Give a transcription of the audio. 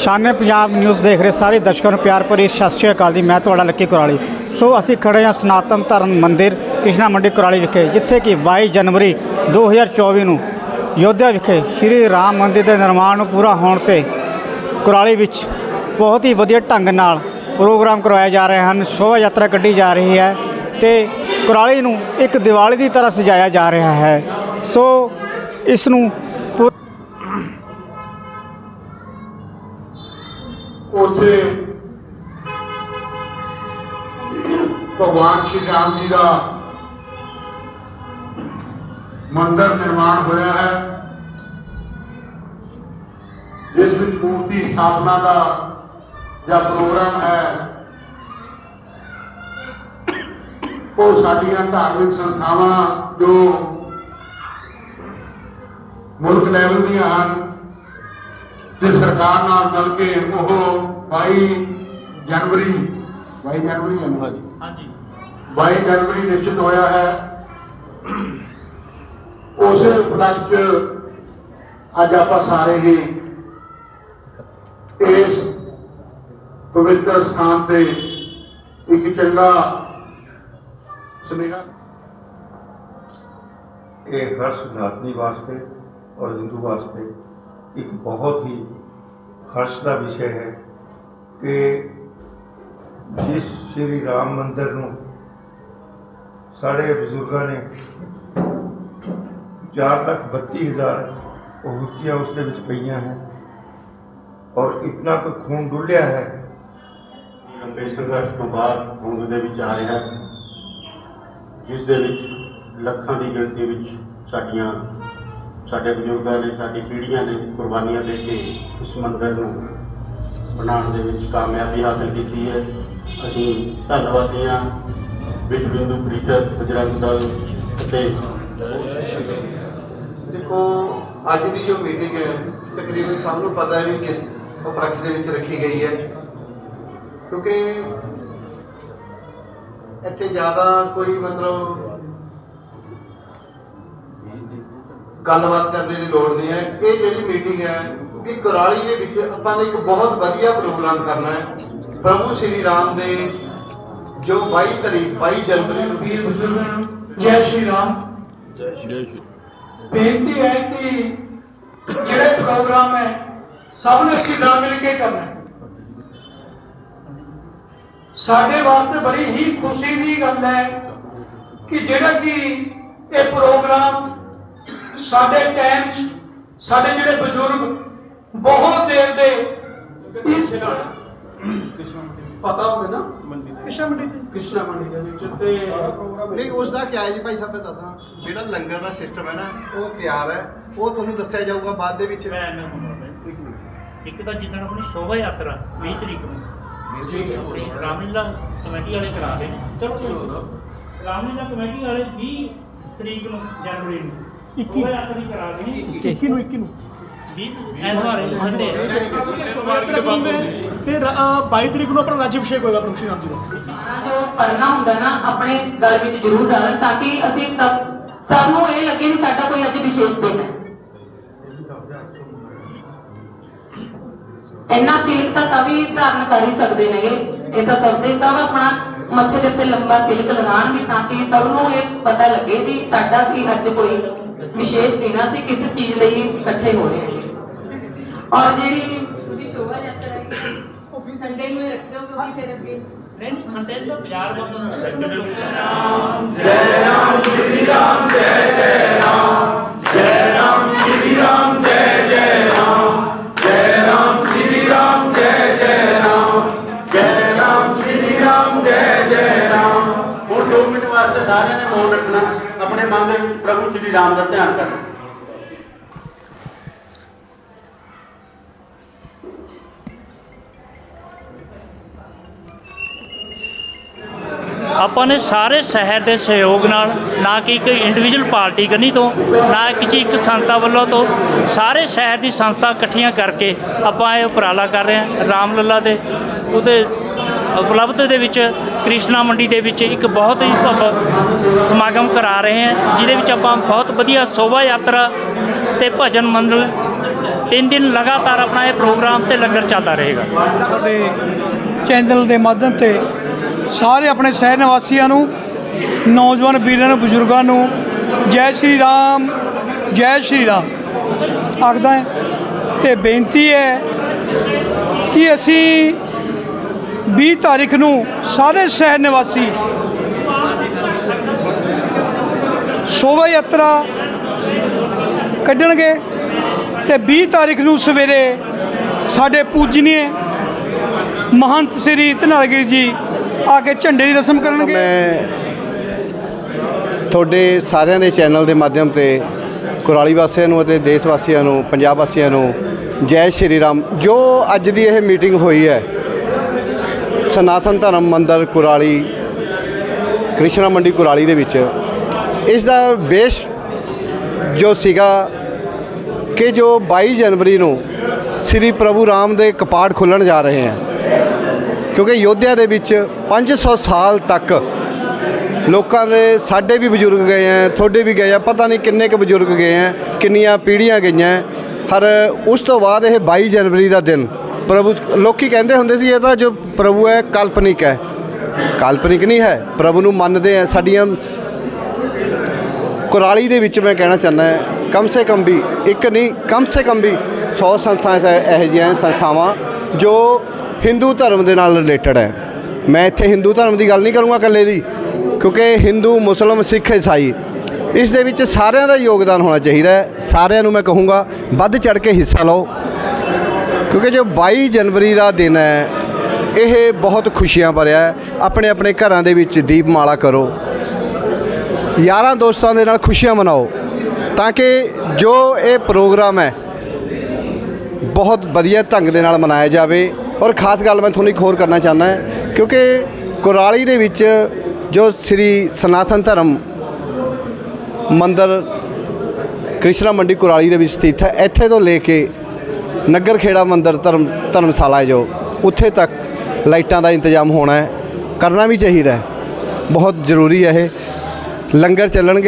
Shane Punjab news ਦੇਖ ਰਹੇ ਸਾਰੇ ਦਰਸ਼ਕਾਂ ਨੂੰ ਪਿਆਰ ਭਰੀ ਸਤਿ ਸ਼੍ਰੀ ਅਕਾਲ ਜੀ। ਮੈਂ ਤੁਹਾਡਾ ਲੱਕੀ ਕੁਰਾਲੀ। ਸੋ ਅਸੀਂ ਖੜੇ ਹਾਂ ਸਨਾਤਨ ਧਰਮ ਮੰਦਿਰ, ਕ੍ਰਿਸ਼ਨਾ ਮੰਡੀ ਕੁਰਾਲੀ ਵਿਖੇ, ਜਿੱਥੇ ਕਿ 22 ਜਨਵਰੀ 2024 ਨੂੰ ਯੋਧਿਆ ਵਿਖੇ ਸ਼੍ਰੀ ਰਾਮ ਮੰਦਿਰ ਦੇ ਨਿਰਮਾਣ ਨੂੰ ਪੂਰਾ ਹੋਣ ਤੇ ਕੁਰਾਲੀ ਵਿੱਚ ਬਹੁਤ ਹੀ ਵਧੀਆ ਢੰਗ ਨਾਲ ਪ੍ਰੋਗਰਾਮ ਕਰਵਾਏ ਜਾ ਰਹੇ ਹਨ ਸ਼ੋਭਾ ਯਾਤਰਾ ਕੱਢੀ ਜਾ ਰਹੀ ਹੈ ਤੇ ਕੁਰਾਲੀ ਨੂੰ ਇੱਕ ਦੀਵਾਲੀ ਦੀ ਤਰ੍ਹਾਂ ਸਜਾਇਆ ਜਾ ਰਿਹਾ ਹੈ। ਸੋ ਇਸ ਨੂੰ ਉਸੇ ਭਗਵਾਨ ਸ਼੍ਰੀ ਰਾਮ ਜੀ ਦਾ ਮੰਦਰ ਨਿਰਮਾਣ ਹੋਇਆ ਹੈ। ਜਿਸ ਵਿੱਚ ਮੂਰਤੀ ਸਥਾਪਨਾ ਦਾ ਜਾਂ ਪ੍ਰੋਗਰਾਮ ਹੈ। ਉਹ ਸਾਡੀਆਂ ਧਾਰਮਿਕ ਸੰਸਥਾਵਾਂ ਜੋ ਮੁਲਕ ਲੈਵਲ ਦੀਆਂ ਹਨ। ਤੇ ਸਰਕਾਰ ਨਾਲ ਮਿਲ ਕੇ ਉਹ 22 ਜਨਵਰੀ 22 ਜਨਵਰੀ ਹੈ ਨਾ? ਹਾਂਜੀ। 22 ਜਨਵਰੀ ਨਿਸ਼ਚਿਤ ਹੋਇਆ ਹੈ। ਉਸੇ ਉਪਲਕਸ਼ 'ਚ ਅੱਜ ਆਪਾਂ ਸਾਰੇ ਹੀ ਇਸ ਪਵਿੱਤਰ ਸਥਾਨ ਤੇ ਇੱਕ ਚੰਗਾ ਸੁਨੇਹਾ ਇਹ ਹਰ ਸਨਾਤਨੀ ਵਾਸਤੇ ਔਰ ਹਿੰਦੂ ਵਾਸਤੇ ਇੱਕ ਬਹੁਤ ਹੀ ਹਰਸ਼ ਦਾ ਵਿਸ਼ਾ ਹੈ ਕਿ ਜਿਸ ਸ਼੍ਰੀ ਰਾਮ ਮੰਦਰ ਨੂੰ ਸਾਡੇ ਬਜ਼ੁਰਗਾਂ ਨੇ 4 ਲੱਖ ਬੱਤੀ ਹਜ਼ਾਰ ਉਹਤੀਆਂ ਉਸ ਦੇ ਵਿੱਚ ਪਈਆਂ ਹੈ ਔਰ ਇਤਨਾ ਕੁ ਖੂਨ ਡੁੱਲਿਆ ਹੈ ਲੰਬੇ ਸੰਘਰਸ਼ ਤੋਂ ਬਾਅਦ ਹੋਂਦ ਦੇ ਵਿੱਚ ਆ ਰਿਹਾ ਜਿਸ ਦੇ ਵਿੱਚ ਲੱਖਾਂ ਦੀ ਗਿਣਤੀ ਵਿੱਚ ਸਾਡੀਆਂ ਸਾਡੇ ਬਜ਼ੁਰਗਾਂ ਨੇ, ਸਾਡੀ ਪੀੜ੍ਹੀਆਂ ਨੇ ਕੁਰਬਾਨੀਆਂ ਦੇ ਕੇ ਇਸ ਮੰਦਰ ਨੂੰ ਬਣਾਉਣ ਦੇ ਵਿੱਚ ਕਾਮਯਾਬੀ ਹਾਸਲ ਕੀਤੀ ਹੈ। ਅਸੀਂ ਧੰਨਵਾਦੀ ਹਾਂ ਵਿਸ਼ਵ ਹਿੰਦੂ ਪ੍ਰੀਸ਼ਦ, ਬਜਰੰਗ ਦਲ ਅਤੇ ਦੇਖੋ, ਅੱਜ ਦੀ ਜੋ ਮੀਟਿੰਗ ਹੈ, ਤਕਰੀਬਨ ਸਭ ਨੂੰ ਪਤਾ ਹੈ ਵੀ ਕਿਸ ਉਪਲਕਸ਼ ਦੇ ਵਿੱਚ ਰੱਖੀ ਗਈ ਹੈ। ਕਿਉਂਕਿ ਇੱਥੇ ਜ਼ਿਆਦਾ ਕੋਈ ਮਤਲਬ ਗੱਲਬਾਤ ਕਰਨ ਦੀ ਲੋੜ ਨਹੀਂ ਹੈ। ਇਹ ਜਿਹੜੀ ਮੀਟਿੰਗ ਹੈ ਕਿ ਕੁਰਾਲੀ ਦੇ ਵਿੱਚ ਆਪਾਂ ਨੇ ਇੱਕ ਬਹੁਤ ਵਧੀਆ ਪ੍ਰੋਗਰਾਮ ਕਰਨਾ ਹੈ। ਪ੍ਰਭੂ ਸ਼੍ਰੀ ਰਾਮ ਦੇ ਜੋ 22 ਤਰੀਕ 22 ਜਨਵਰੀ ਨੂੰ ਵੀਰ ਬਜ਼ੁਰਗਾਂ? ਨੂੰ ਜੈ ਸ਼੍ਰੀ ਰਾਮ। ਬੇਨਤੀ ਹੈ ਕਿ ਜਿਹੜੇ ਪ੍ਰੋਗਰਾਮ ਹੈ, ਸਭ ਨੇ ਅਸੀਂ ਨਾਲ ਮਿਲ ਕੇ ਕਰਨਾ ਸਾਡੇ ਵਾਸਤੇ ਬੜੀ ਹੀ ਖੁਸ਼ੀ ਦੀ ਗੱਲ ਹੈ ਕਿ ਜਿਹੜਾ ਕਿ ਇਹ ਪ੍ਰੋਗਰਾਮ ਸਾਡੇ ਟਾਈਮ 'ਚ ਸਾਡੇ ਜਿਹੜੇ ਬਜ਼ੁਰਗ ਬਹੁਤ ਦੇਰ ਦੇ ਇਸ ਪਤਾ ਹੋਵੇ ਨਾ ਕਿਸ਼ਾ ਮੰਡੀ ਚ। ਕ੍ਰਿਸ਼ਨਾ ਮੰਡੀ ਦੇ ਵਿੱਚ ਤੇ ਨਹੀਂ ਉਸ ਦਾ ਹੈ ਜੀ ਭਾਈ ਸਾਹਿਬ ਮੈਂ ਦੱਸਦਾ ਜਿਹੜਾ ਲੰਗਰ ਦਾ ਸਿਸਟਮ ਹੈ ਨਾ ਉਹ ਤਿਆਰ ਹੈ। ਉਹ ਤੁਹਾਨੂੰ ਦੱਸਿਆ ਜਾਊਗਾ ਬਾਅਦ ਦੇ ਵਿੱਚ। ਮੈਂ ਨਾ ਇੱਕ ਤਾਂ ਜਿੱਦਣ ਆਪਣੀ ਸ਼ੋਭਾ ਯਾਤਰਾ 20 ਤਰੀਕ ਨੂੰ। ਰਾਮਲੀਲਾ ਕਮੇਟੀ ਵਾਲੇ ਕਰਾ ਰਹੇ ਚਲੋ ਰਾਮਲੀਲਾ ਕਮੇਟੀ ਵਾਲੇ 20 ਤਰੀਕ ਨੂੰ ਜਨਵਰੀ ਨੂੰ। ਸ਼ੋਭਾ ਯਾਤਰਾ ਕਰਾ ਨੇ। 21 ਨੂੰ 21 ਨੂੰ। 20 ਐਤਵਾਰ ਹੈ ਸੰਡੇ। ਹੈ। ਤੇ 22 ਤਰੀਕ ਨੂੰ ਆਪਣਾ ਰਾਜ ਅਭਿਸ਼ੇਕ ਹੋਏਗਾ ਪ੍ਰਭੂ ਸ਼੍ਰੀ ਰਾਮ ਜੀ ਦਾ। ਜੋ ਪੜਨਾ ਹੁੰਦਾ ਨਾ ਆਪਣੇ ਗਲ ਵਿੱਚ ਜ਼ਰੂਰ ਡਾਲਣ ਤਾਂ ਕਿ ਅਸੀਂ ਸਭ ਸਾਨੂੰ ਇਹ ਲੱਗੇ ਵੀ ਸਾਡਾ ਕੋਈ ਅੱਜ ਵਿਸ਼ੇਸ਼ ਦਿਨ ਹੈ। ਇੰਨਾ ਤਿਲਕ ਤਾਂ ਤਵੀ ਧਾਰਨ ਕਰ ਹੀ ਸਕਦੇ ਨੇਗੇ। ਇਹ ਤਾਂ ਸਭ ਦੇ ਸਭ ਆਪਣਾ ਮੱਥੇ ਦੇ ਉੱਤੇ ਲੰਬਾ ਤਿਲਕ ਲਗਾਉਣਗੇ ਤਾਂ ਕਿ ਸਭ ਨੂੰ ਇਹ ਪਤਾ ਲੱਗੇ ਵੀ ਸਾਡਾ ਵੀ ਅੱਜ ਕੋਈ ਵਿਸ਼ੇਸ਼ ਦਿਨ ਅਸੀਂ ਕਿਸੇ ਚੀਜ਼ ਲਈ ਇਕੱਠੇ ਹੋ ਰਹੇ ਹਾਂ ਔਰ ਜਿਹੜੀ ਤੁਸੀਂ ਸ਼ੋਭਾ ਯਾਤਰਾ ਹੈ ਉਹ ਵੀ ਸੰਡੇ ਨੂੰ ਹੀ ਰੱਖ ਦਿਓ ਕਿਉਂਕਿ ਫਿਰ ਅੱਗੇ ਨਹੀਂ ਨਹੀਂ ਸੰਡੇ ਨੂੰ ਤਾਂ ਬਾਜ਼ਾਰ ਬੰਦ ਹੁੰਦਾ ਸੰਡੇ ਨੂੰ ਹੁਣ ਆਪਣੇ ਪ੍ਰਭੂ ਸ਼੍ਰੀ ਰਾਮ ਦਾ ਧਿਆਨ ਕਰਨਾ ਆਪਾਂ ਨੇ ਸਾਰੇ ਸ਼ਹਿਰ ਦੇ ਸਹਿਯੋਗ ਨਾਲ, ਨਾ ਕਿ ਇੱਕ ਇੰਡੀਵਿਜੂਅਲ ਪਾਰਟੀ ਕਰਨੀ ਤੋਂ, ਨਾ ਕਿਸੇ ਇੱਕ ਸੰਸਥਾ ਵੱਲੋਂ ਤੋਂ, ਸਾਰੇ ਸ਼ਹਿਰ ਦੀ ਸੰਸਥਾ ਇਕੱਠੀਆਂ ਕਰਕੇ ਆਪਾਂ ਇਹ ਉਪਰਾਲਾ ਕਰ ਰਹੇ ਹਾਂ ਰਾਮ ਲੱਲਾ ਦੇ, ਉਹਦੇ ਉਪਲਬਧ ਦੇ ਵਿੱਚ ਕ੍ਰਿਸ਼ਨਾ ਮੰਡੀ ਦੇ ਵਿੱਚ ਇੱਕ ਬਹੁਤ ਹੀ ਭਵ ਸਮਾਗਮ ਕਰਾ ਰਹੇ ਹਾਂ, ਜਿਹਦੇ ਵਿੱਚ ਆਪਾਂ ਬਹੁਤ ਵਧੀਆ ਸ਼ੋਭਾ ਯਾਤਰਾ ਤੇ ਭਜਨ ਮੰਡਲ ਤਿੰਨ ਦਿਨ ਲਗਾਤਾਰ ਆਪਣਾ ਇਹ ਪ੍ਰੋਗਰਾਮ ਤੇ ਲੰਗਰ ਚੱਲਦਾ ਰਹੇਗਾ। ਸਾਡੇ ਚੈਨਲ ਦੇ ਮਾਧਿਅਮ ਤੇ ਸਾਰੇ ਆਪਣੇ ਸ਼ਹਿਰ ਨਿਵਾਸੀਆਂ ਨੂੰ, ਨੌਜਵਾਨ ਵੀਰਾਂ ਨੂੰ, ਬਜ਼ੁਰਗਾਂ ਨੂੰ ਜੈ ਸ਼੍ਰੀ ਰਾਮ, ਜੈ ਸ਼੍ਰੀ ਰਾਮ ਆਖਦਾ ਹੈ ਤੇ ਬੇਨਤੀ ਹੈ ਕਿ ਅਸੀਂ 20 ਤਾਰੀਖ ਨੂੰ ਸਾਰੇ ਸ਼ਹਿਰ ਨਿਵਾਸੀ ਸ਼ੋਭਾ ਯਾਤਰਾ ਕੱਢਣਗੇ ਤੇ 20 ਤਾਰੀਖ ਨੂੰ ਸਵੇਰੇ ਸਾਡੇ ਪੂਜਨੀਏ ਮਹੰਤ ਸ੍ਰੀ ਧਨਾਲਗਿਰੀ ਜੀ ਆ ਕੇ ਝੰਡੇ ਦੀ ਰਸਮ ਕਰਨਗੇ। ਮੈਂ ਤੁਹਾਡੇ ਸਾਰਿਆਂ ਦੇ ਚੈਨਲ ਦੇ ਮਾਧਿਅਮ ਤੇ ਕੁਰਾਲੀ ਵਾਸੀਆਂ ਨੂੰ ਅਤੇ ਦੇਸ਼ ਵਾਸੀਆਂ ਨੂੰ, ਪੰਜਾਬ ਵਾਸੀਆਂ ਨੂੰ ਜੈ ਸ਼੍ਰੀ ਰਾਮ। ਜੋ ਅੱਜ ਦੀ ਇਹ ਮੀਟਿੰਗ ਹੋਈ ਹੈ ਸਨਾਤਨ ਧਰਮ ਮੰਦਰ ਕੁਰਾਲੀ, ਕ੍ਰਿਸ਼ਨਾ ਮੰਡੀ ਕੁਰਾਲੀ ਦੇ ਵਿੱਚ, ਇਸ ਦਾ ਬੇਸ ਜੋ ਸੀਗਾ ਕਿ ਜੋ 22 ਜਨਵਰੀ ਨੂੰ ਸ੍ਰੀ ਪ੍ਰਭੂ ਰਾਮ ਦੇ ਕਪਾਟ ਖੁੱਲਣ ਜਾ ਰਹੇ ਹਨ ਕਿਉਂਕਿ ਯੋਧਿਆ ਦੇ ਵਿੱਚ 500 ਸਾਲ ਤੱਕ ਲੋਕਾਂ ਦੇ ਸਾਡੇ ਵੀ ਬਜ਼ੁਰਗ ਗਏ ਆ ਤੁਹਾਡੇ ਵੀ ਗਏ ਆ ਪਤਾ ਨਹੀਂ ਕਿੰਨੇ ਕੁ ਬਜ਼ੁਰਗ ਗਏ ਆ ਕਿੰਨੀਆਂ ਪੀੜ੍ਹੀਆਂ ਗਈਆਂ ਹਰ ਉਸ ਤੋਂ ਬਾਅਦ ਇਹ 22 ਜਨਵਰੀ ਦਾ ਦਿਨ ਪ੍ਰਭੂ ਲੋਕੀ ਕਹਿੰਦੇ ਹੁੰਦੇ ਸੀ ਇਹਦਾ ਜੋ ਪ੍ਰਭੂ ਹੈ, ਕਾਲਪਨਿਕ ਹੈ। ਕਾਲਪਨਿਕ ਨਹੀਂ ਹੈ, ਪ੍ਰਭੂ ਨੂੰ ਮੰਨਦੇ ਆ, ਸਾਡੀਆਂ ਕੁਰਾਲੀ ਦੇ ਵਿੱਚ ਮੈਂ ਕਹਿਣਾ ਚਾਹੁੰਦਾ ਹੈ, ਕਮ ਸੇ ਕਮ ਵੀ, ਇੱਕ ਨਹੀਂ, ਕਮ ਸੇ ਕਮ ਵੀ 100 ਸੰਸਥਾਵਾਂ ਇਹੋ ਜਿਹੀਆਂ ਸੰਸਥਾਵਾਂ ਜੋ ਹਿੰਦੂ ਧਰਮ ਦੇ ਨਾਲ ਰਿਲੇਟਡ ਹੈ। ਮੈਂ ਇੱਥੇ ਹਿੰਦੂ ਧਰਮ ਦੀ ਗੱਲ ਨਹੀਂ ਕਰੂੰਗਾ ਇਕੱਲੇ ਦੀ, ਕਿਉਂਕਿ ਹਿੰਦੂ ਮੁਸਲਮ ਸਿੱਖ ਈਸਾਈ ਇਸ ਦੇ ਵਿੱਚ ਸਾਰਿਆਂ ਦਾ ਯੋਗਦਾਨ ਹੋਣਾ ਚਾਹੀਦਾ ਹੈ। ਸਾਰਿਆਂ ਨੂੰ ਮੈਂ ਕਹੂੰਗਾ, ਵੱਧ ਚੜ ਕੇ ਹਿੱਸਾ ਲਓ। ਕਿਉਂਕਿ ਜੋ 22 ਜਨਵਰੀ ਦਾ ਦਿਨ ਹੈ, ਇਹ ਬਹੁਤ ਖੁਸ਼ੀਆਂ ਭਰਿਆ ਹੈ। ਆਪਣੇ ਆਪਣੇ ਘਰਾਂ ਦੇ ਵਿੱਚ ਦੀਪਮਾਲਾ ਕਰੋ। ਯਾਰਾਂ ਦੋਸਤਾਂ ਦੇ ਨਾਲ ਖੁਸ਼ੀਆਂ ਮਨਾਓ। ਤਾਂ ਕਿ ਜੋ ਇਹ ਪ੍ਰੋਗਰਾਮ ਹੈ, ਬਹੁਤ ਵਧੀਆ ਢੰਗ ਦੇ ਨਾਲ ਮਨਾਇਆ ਜਾਵੇ। ਔਰ ਖਾਸ ਗੱਲ ਮੈਂ ਤੁਹਾਨੂੰ ਇੱਕ ਹੋਰ ਕਰਨਾ ਚਾਹੁੰਦਾ ਹੈ, ਕਿਉਂਕਿ ਕੁਰਾਲੀ ਦੇ ਵਿੱਚ ਜੋ ਸ੍ਰੀ ਸਨਾਤਨ ਧਰਮ ਮੰਦਰ ਕ੍ਰਿਸ਼ਨਾ ਮੰਡੀ ਕੁਰਾਲੀ ਦੇ ਵਿੱਚ ਸਥਿਤ ਹੈ, ਇੱਥੇ ਤੋਂ ਲੈ ਕੇ ਨਗਰ ਖੇੜਾ ਮੰਦਰ ਧਰਮ ਧਰਮਸ਼ਾਲਾ ਹੈ ਜੋ, ਉੱਥੇ ਤੱਕ ਲਾਈਟਾਂ ਦਾ ਇੰਤਜ਼ਾਮ ਹੋਣਾ ਹੈ, ਕਰਨਾ ਵੀ ਚਾਹੀਦਾ ਹੈ। ਬਹੁਤ ਜ਼ਰੂਰੀ ਹੈ ਇਹ। ਲੰਗਰ ਚੱਲਣਗੇ।